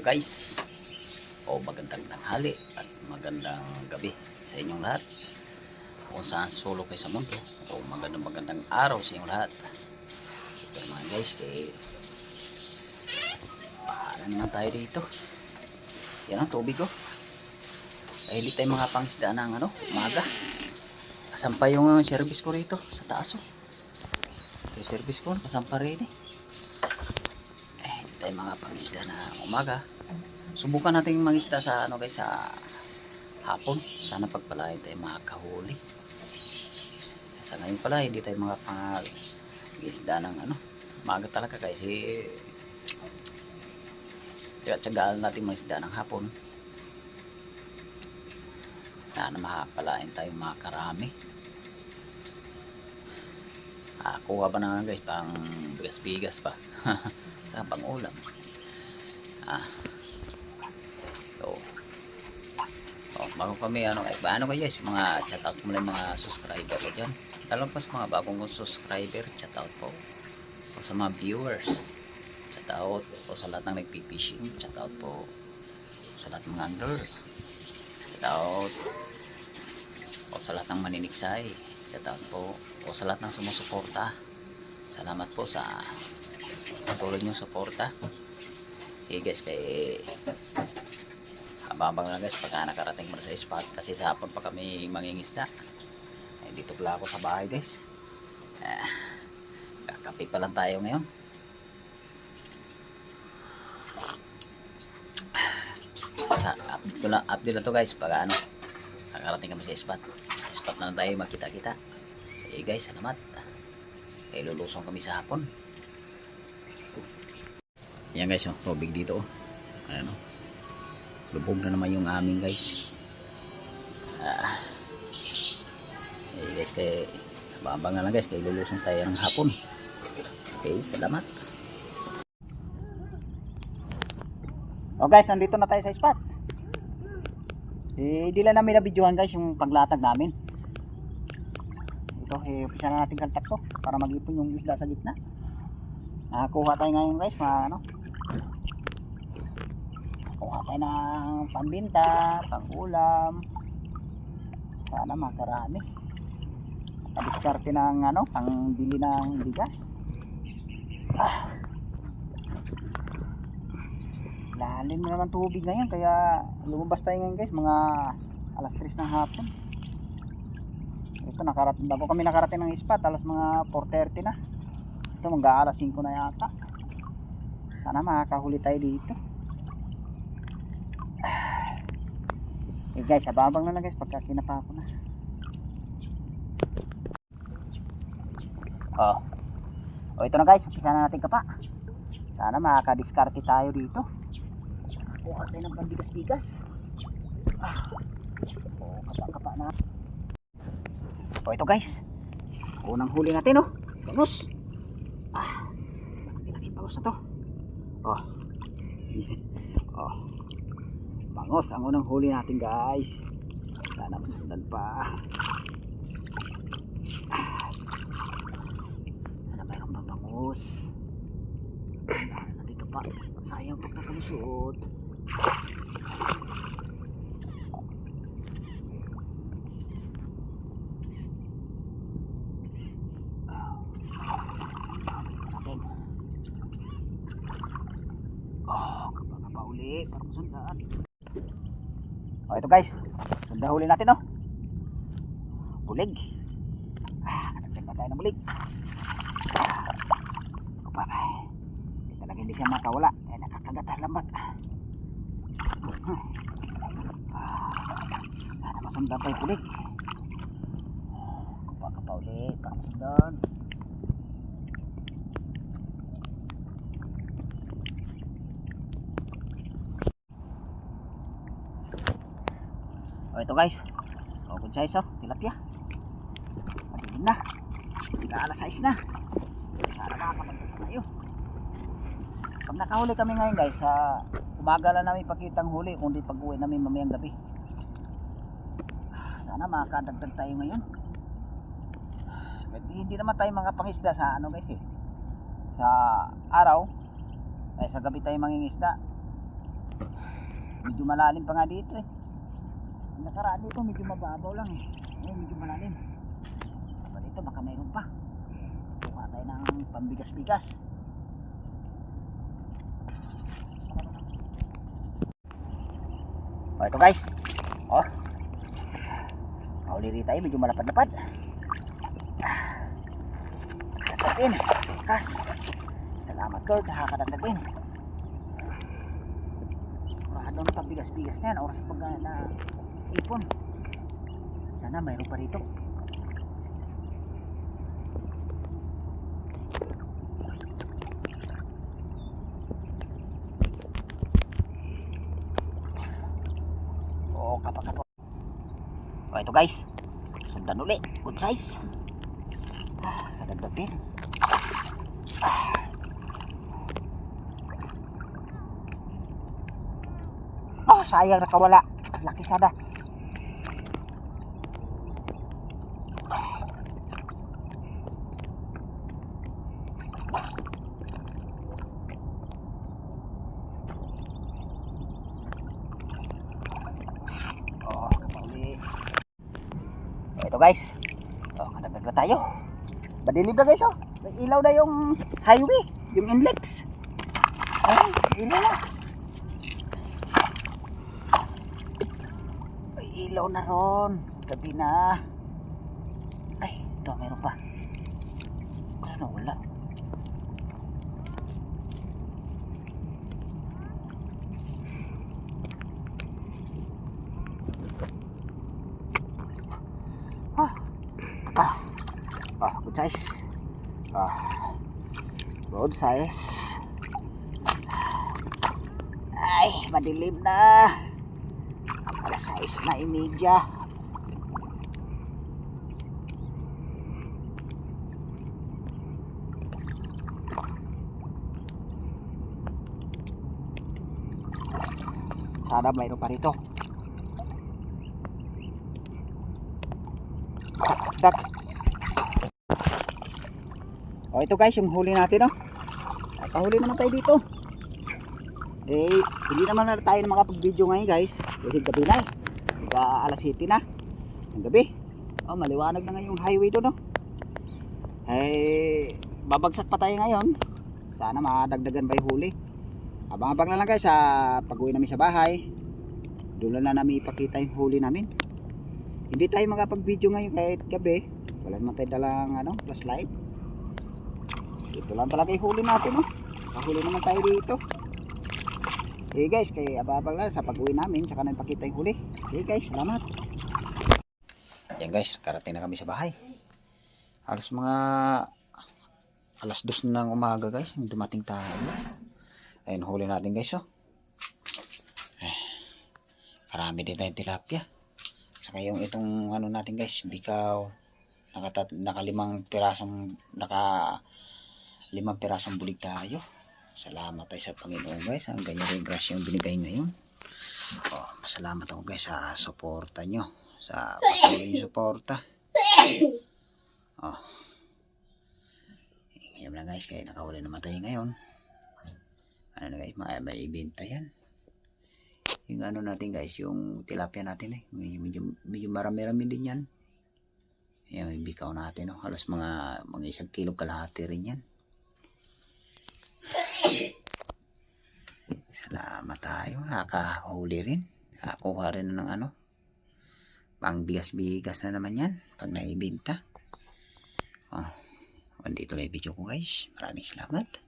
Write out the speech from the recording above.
guys. O magandang tanghali at magandang gabi sa inyong lahat. Kung saan solo kayo sa mundo. O magandang magandang araw sa inyong lahat. Ito naman guys, kay paano naman tayo dito. Yan ang tubig ko. Ay, hindi tayo mga pangisda ng ano, umaga. Kasampa yung uh, service ko rito sa taas oh. Yung service ko, kasampa rin eh. Eh, hindi tayo mga pangisda na umaga. Subukan natin mangisda sa ano guys, sa hapon. Sana pagpalain tayo makakahuli. Sa ngayon pala, hindi tayo mga pangisda ng ano, umaga talaga kasi tsaga-tsagaan natin mangisda ng hapon. Sana makapalain tayo mga karami. Kuha ba na guys, pang bigas-bigas pa. sa pang ulam. Ah. So, oh, bago kami ano, eh, paano kayo guys, mga chat out mo mga subscriber ko dyan. Lalo pa sa mga bagong subscriber, chat out po. O sa mga viewers, chat out. O sa lahat ng nagpipishing, chat out po. Sa lahat ng angler, chat out. O sa lahat ng maniniksay, chat out po. O sa lahat ng sumusuporta. Salamat po sa patuloy niyong suporta. Okay guys, kay habang lang guys pagka nakarating mo na sa spot kasi sa hapon pa kami mangingisda. Ay, dito pala ako sa bahay guys. Ah, kakape pa lang tayo ngayon. Sa update ko lang, update lang to guys pag ano nakarating kami sa spot. Spot na lang tayo makita-kita. Eh guys, salamat. Eh lulusong kami sa hapon. Yan guys, oh, tubig dito. Oh. Ayan oh. Lubog na naman yung amin guys. Ah. Eh guys, kay babang na lang guys, kay lulusong tayo ng hapon. Okay, salamat. Oh guys, nandito na tayo sa spot. Eh, di lang namin na-videohan guys yung paglatag namin. Ito, eh, umpisa na natin kaltak to para mag-ipon yung isda sa gitna. Nakakuha tayo ngayon guys, mga ano. Kuha tayo ng pambinta, pang-ulam. Sana makarami. Padiskarte ng ano, pang bili ng bigas. Ah. Lalim na naman tubig ngayon kaya lumabas tayo ngayon guys mga alas 3 ng hapon. Ito nakarating bago kami nakarating ng spot alas mga 4:30 na. Ito mga alas 5 na yata. Sana makakahuli tayo dito. Eh guys, ababang na lang guys pagka kinapa ko na. Oh. Oh, ito na guys, umpisa na natin kapa. Sana makakadiskarte tayo dito. Kuha tayo ng pandigas-bigas. Ah. Oh, kapa-kapa na. Oh, ito guys. Unang huli natin, oh. Bangus. Ah. Laki-laki bangus na to. Oh. oh. Bangus ang unang huli natin, guys. Sana masundan pa. Ah. Sana mayroon pa bangus. Ka pa. Sayang pag nakalusot. natin. Oh, kapa-kapa uli. Parang sundan. Oh, ito guys. Sundan huli natin, oh. Bulig. Ah, kanagdag na tayo ng bulig. Ah, kapa. Hindi talaga hindi siya makawala. Eh, nakakagat ang lambat. Ah, sana masundan tayo bulig. Kapa-kapa uli. Parang sundan. Oh, ito guys. Oh, good size oh, tilapia. Madilim na. Ika alas 6 na. Sana makakapagod tayo. Pag nakahuli kami ngayon guys, sa umaga lang namin pakitang huli, kundi pag uwi namin mamayang gabi. Sana makakadagdag tayo ngayon. Kahit hindi naman tayo mga pangisda sa ano guys eh. Sa araw, ay sa gabi tayo mangingisda. Medyo malalim pa nga dito eh. Nakaraan dito medyo mababaw lang eh. Ngayon medyo malalim. Aba dito baka mayroon pa. Kuha tayo ng pambigas-bigas. O ito guys. O. Kauli rito tayo medyo malapad-lapad. Katatin. Kas. Salamat Lord. Nakakadagdagin. Kurado ng pabigas-bigas na yan. Oras pag na ipon. Sana mayroon pa rito. Oo, kapak ako. O, ito guys. Sundan uli. Good size. Ah, kadagdag din. Oh, sayang nakawala. Laki sana. Oh, kapali. Ito guys. Oh, kadagdag na tayo. Badilib na guys oh. Ilaw na yung highway. Yung inlex. Ay, ilaw na. May ilaw na ron. Gabi na. Ay, ito meron pa. Ano wala? Ah. Ah. Ah, good size. Ah. Good size. Ay, madilim na. Alas 6 na imedya. Sana mayroon pa rito. Dak. O ito guys, yung huli natin, no? Nakahuli naman tayo dito. Eh, hindi naman na tayo makapag-video ngayon guys. Kasi gabi na eh. Diba, alas 7 na. Ang gabi. Oh, maliwanag na nga yung highway doon, no? Eh, babagsak pa tayo ngayon. Sana madagdagan pa yung huli. Abang-abang na lang guys sa pag-uwi namin sa bahay. Doon na namin ipakita yung huli namin. Hindi tayo makapag-video ngayon kahit gabi. Wala naman tayo dalang ano, flashlight. Ito lang talaga yung huli natin, no? Kahuli naman tayo dito. Okay guys, kay ababang lang sa pag-uwi namin, saka na ipakita yung huli. Okay guys, salamat. Yan guys, karating na kami sa bahay. Halos mga alas dos na ng umaga guys, dumating tayo. Ayun, huli natin guys, oh. Eh, Karami din tayong tilapia. Saka yung itong ano natin guys, bikaw. Nakatat nakalimang pirasong, naka limang pirasong bulig tayo. Salamat tayo sa Panginoon guys. Ang ganyan rin grasya yung binigay ngayon. Oh, masalamat ako guys sa suporta nyo. Sa patuloy nyo suporta. Oh. Ngayon na guys, kaya nakahuli naman tayo ngayon. Ano na guys, may, may ibenta yan. Yung ano natin guys, yung tilapia natin eh. Medyo, medyo, medyo marami-rami din yan. Yung bikaw natin, oh. halos mga, mga isang kilo kalahati rin yan. Salamat tayo. Nakahuli rin. Nakakuha rin ng ano. Pang bigas-bigas na naman yan. Pag naibinta. Oh. Andito na yung video ko guys. Maraming salamat.